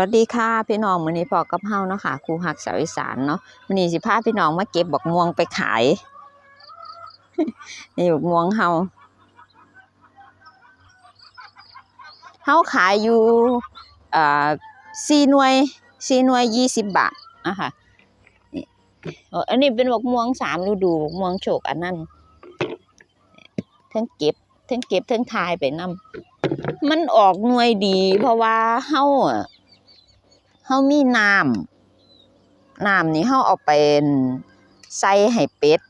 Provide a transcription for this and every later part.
วัสดีค่ะพี่น้องมื้อนี้พอกับเฮาเนาะค่ะครูฮักสาวอีสานเนาะมื้อนี้สิพาพี่น้องมาเก็บบักม่วงไปขายนี่บักม่วงเฮาเฮาขายอยู่อ่า4หน่วย4หน่วย20บาทนะคะนี่เอ่ออันนี้เป็นบักม่วงสามฤดูบักม่วงโชคอันนั้นทั้งเก็บทั้งเก็บทั้งทายไปนํมันออกหน่วยดี เพราะว่าเฮาอะ เฮามีน้ำน้ำนี่เฮาเอาไปใส่ให้เป็ด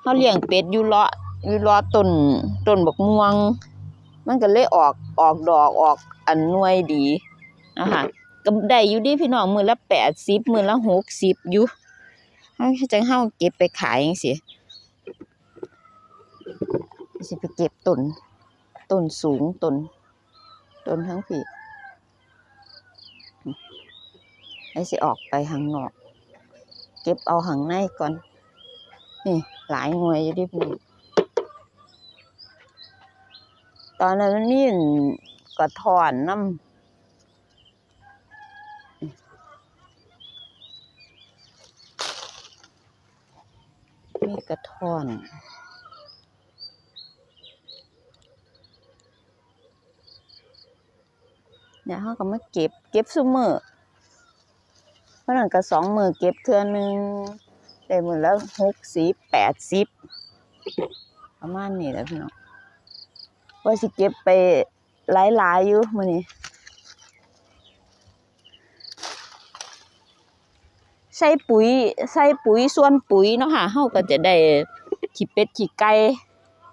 เฮาเลี้ยงเป็ดอยู่เลาะอยู่เลาะต้นต้นบักม่วง มันก็เลยออกออกดอกออกอันหน่วยดีนะคะก็ได้อยู่ดิพี่น้องมือละ80มื้อละ60อยู่เฮาจังเฮาเก็บไปขายจังซี่สิไปเก็บต้นต้นสูงต้นต้นทั้งพี่ ไอ้สิออกไปข้างนอก เก็บเอาข้างในก่อน นี่หลายหน่วยอยู่ดิพี่ตอนนั้นมันมีอั่นกระถอนน้ำมีกระถอน เนี่ยเขาก็มาเก็บ เก็บซุมือราะ นั้นก็สองมือเก็บเทื่อหนึงได้หมือละหกสิบแปดสิบประมาณนี้แหละพี่น้องว่าสิเก็บไปหลายๆอยู่มื้อนี้ใส่ปุ๋ยใส่ปุ๋ยส่วนปุ๋ยเนาะค่ะเฮาก็จะได้ขี้เป็ดขี้ไก่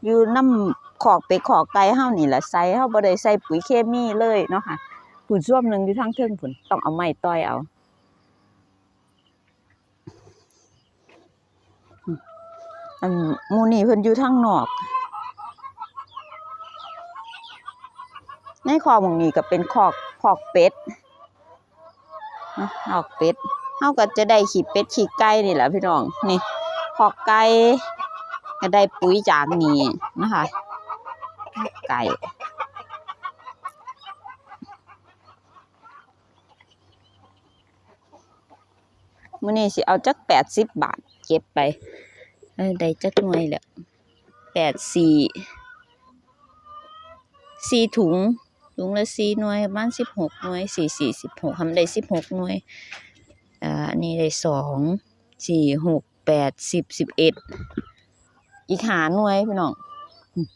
อยู่น้ำขอกเป็ดขอกไก่เฮานี่แหละใส่เฮาบ่ได้ใส่ปุ๋ยเคมีเลยเนาะค่ะผุนส่วมหนึ่งอยู่ทางเทิงพุ่นต้องเอาไม้ต้อยเอา อันมูนี่เพิ่นอยู่ทางนอก ในคอกหมองนี้ก็เป็นคอกคอกเป็ดคอกเป็ดเฮาก็จะได้ขี้เป็ดขี้ไก่นี่แหละพี่น้อง นี่คอกไก่ก็ได้ปุ๋ยจากนี่นะคะไก่มื้อนี้สิเอาจัก80บบาท เก็บไป ได้จักหน่วยแหละแปดสี่สี่ถุงถุงละสี่หน่วยประมาณสิบหกหน่วยสี่สี่สิบหกทำได้สิบหกหน่วยอ่าอันนี้ได้สองสี่หกแปดสิบสิบเอ็ดอีกหาหน่วยพี่น้องอืม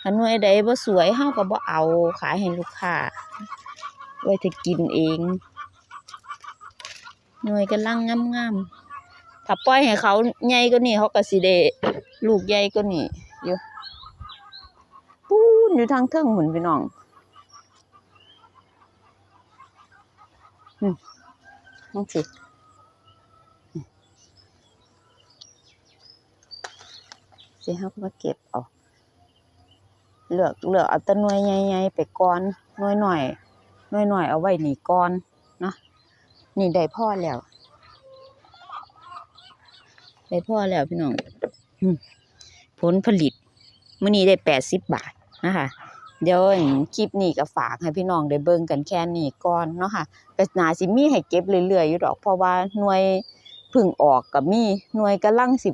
ถ้าหน่วยใดบ่สวยเฮาก็บ่เอาขายให้ลูกค้าไว้ถ้ากินเองหน่วยกำลังงามๆ ถ้าปล่อยให้เขาใหญ่กว่านี้เขาก็สิได้ลูกใหญ่กว่านี้อยู่ปูนอยู่ทางเทิงหุ่นพี่น้องอืมนั่นสิสิเฮาก็มาเก็บเอาเลือกเลือกเอาต่หน่วยใหญ่ๆไปก่อนน่วยหน่อยน่วยหน่อยเอาไว้หนีก่อนนะนี่ได้พ่อแล้ว ได้พ่อแล้วพี่น้องอืมผลผลิตมื้อนี้ได้แปดสิบบาทนะคะเดี๋ยวอั่นคลิปนี้ก็ฝากให้พี่น้องได้เบิ่งกันแค่นี้ก่อนเนาะค่ะก็น่าสิมีให้เก็บเรื่อยๆอยู่ดอกเพราะว่าหน่วยเพึ่งออกก็มีหน่วยกำลังสิ